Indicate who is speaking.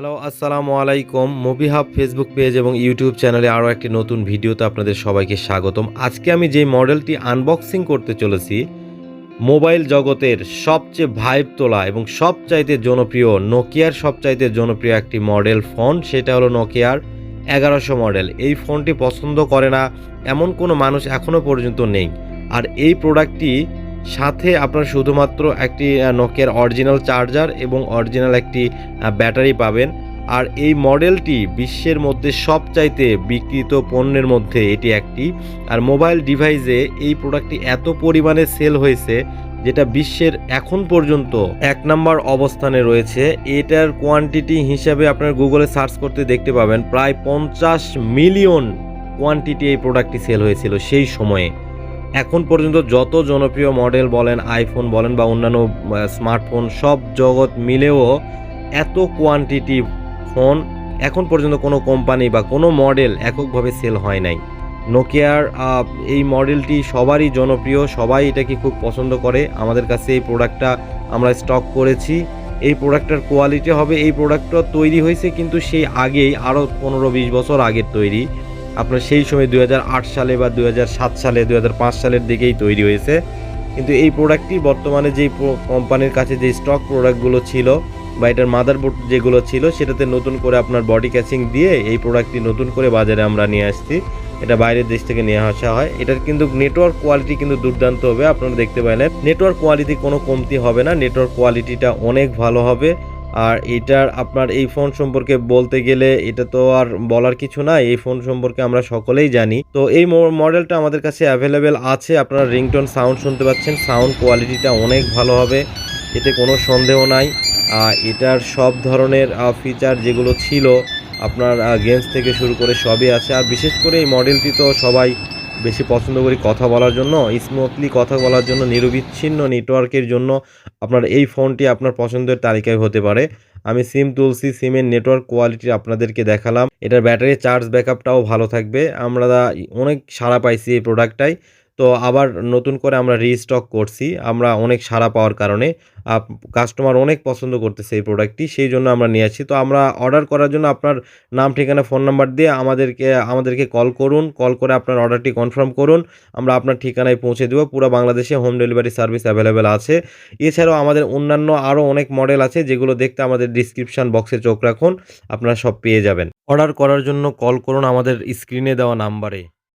Speaker 1: Hello, আসসালামু আলাইকুম। Movie hub Facebook page এবং ইউটিউব চ্যানেলে আরও একটি নতুন ভিডিওতে আপনাদের সবাইকে স্বাগতম। আজকে আমি যে মডেলটি আনবক্সিং করতে চলেছি, মোবাইল জগতের সবচেয়ে ভাইব তোলা এবং সবচাইতে জনপ্রিয়, নোকিয়ার সবচাইতে জনপ্রিয় একটি মডেল ফোন, সেটা হলো নোকিয়ার এগারোশো মডেল। এই ফোনটি পছন্দ করে না, এমন কোনো মানুষ এখনও পর্যন্ত নেই। আর এই প্রোডাক্টটি সাথে আপনার শুধুমাত্র একটি নোকিয়ার অরিজিনাল চার্জার এবং অরিজিনাল একটি ব্যাটারি পাবেন। আর এই মডেলটি বিশ্বের মধ্যে সবচাইতে বিক্রিত পণ্যের মধ্যে এটি একটি। আর মোবাইল ডিভাইসে এই প্রোডাক্টটি এত পরিমাণে সেল হয়েছে, যেটা বিশ্বের এখন পর্যন্ত এক নম্বর অবস্থানে রয়েছে। এটার কোয়ান্টিটি হিসাবে আপনার গুগলে সার্চ করতে দেখতে পাবেন। প্রায় পঞ্চাশ মিলিয়ন কোয়ান্টিটি এই প্রোডাক্টটি সেল হয়েছিল সেই সময়ে। এখন পর্যন্ত যত জনপ্রিয় মডেল বলেন আইফোন বলেন বা অন্যান্য স্মার্টফোন, সব জগৎ মিলেও এত কোয়ান্টিটি ফোন এখন পর্যন্ত কোনো কোম্পানি বা কোনো মডেল এককভাবে সেল হয় নাই। নোকিয়ার এই মডেলটি সবারই জনপ্রিয়, সবাই এটাকে খুব পছন্দ করে। আমাদের কাছে এই প্রোডাক্টটা আমরা স্টক করেছি। এই প্রোডাক্টটার কোয়ালিটি হবে, এই প্রোডাক্টটা তৈরি হয়েছে কিন্তু সেই আগেই আরও পনেরো বিশ বছর আগের তৈরি। আপনার সেই সময় দুই হাজার আট সালে বা দুই হাজার সাত সালে, দুই হাজার পাঁচ সালের দিকেই তৈরি হয়েছে। কিন্তু এই প্রোডাক্টটি বর্তমানে যেই কোম্পানির কাছে যে স্টক প্রোডাক্টগুলো ছিল বা এটার মাদারবোর্ড যেগুলো ছিল, সেটাতে নতুন করে আপনার বডি ক্যাচিং দিয়ে এই প্রোডাক্টটি নতুন করে বাজারে আমরা নিয়ে আসছি। এটা বাইরের দেশ থেকে নিয়ে আসা হয়। এটার কিন্তু নেটওয়ার্ক কোয়ালিটি কিন্তু দুর্দান্ত হবে, আপনারা দেখতে পাইলেন। নেটওয়ার্ক কোয়ালিটি কোনো কমতি হবে না। নেটওয়ার্ক কোয়ালিটিটা অনেক ভালো হবে। আর এটার আপনার এই ফোন সম্পর্কে বলতে গেলে এটা তো আর বলার কিছু নাই। এই ফোন সম্পর্কে আমরা সকলেই জানি। তো এই মডেলটা আমাদের কাছে অ্যাভেলেবেল আছে। আপনারা রিংটোন সাউন্ড শুনতে পাচ্ছেন। সাউন্ড কোয়ালিটিটা অনেক ভালো হবে। এতে কোনো সন্দেহ নাই। এটার সব ধরনের ফিচার যেগুলো ছিল, আপনার গেমস থেকে শুরু করে সবই আছে। আর বিশেষ করে এই মডেলটি তো সবাই বেশি পছন্দ করি কথা বলার জন্য স্মুথলি কথা বলার জন্য, নিরবিচ্ছিন্ন নেটওয়ার্কের জন্য আপনার এই ফোনটি আপনার পছন্দের তালিকায় হতে পারে। আমি সিম তুলসি সিমের নেটওয়ার্ক কোয়ালিটি আপনাদেরকে দেখালাম। এটার ব্যাটারি চার্জ ব্যাকআপটাও ভালো থাকবে। আমরা অনেক সাড়া পাইছি এই প্রোডাক্টটাই তো আবার নতুন করে আমরা রিস্টক করছি। আমরা অনেক সাড়া পাওয়ার কারণে কাস্টমার অনেক পছন্দ করতেছে এই প্রোডাক্টটি সেই জন্য আমরা নিয়ে আসছি। তো আমরা অর্ডার করার জন্য আপনার নাম, ঠিকানা ফোন নাম্বার দিয়ে আমাদেরকে আমাদেরকে কল করুন। কল করে আপনার অর্ডারটি কনফার্ম করুন। আমরা আপনার ঠিকানায় পৌঁছে দেবো। পুরো বাংলাদেশে হোম ডেলিভারি সার্ভিস অ্যাভেলেবেল আছে। এছাড়াও আমাদের অন্যান্য আরও অনেক মডেল আছে, যেগুলো দেখতে আমাদের ডিসক্রিপশন বক্সে চোখ রাখুন। আপনারা সব পেয়ে যাবেন। অর্ডার করার জন্য কল করুন আমাদের স্ক্রিনে দেওয়া নাম্বারে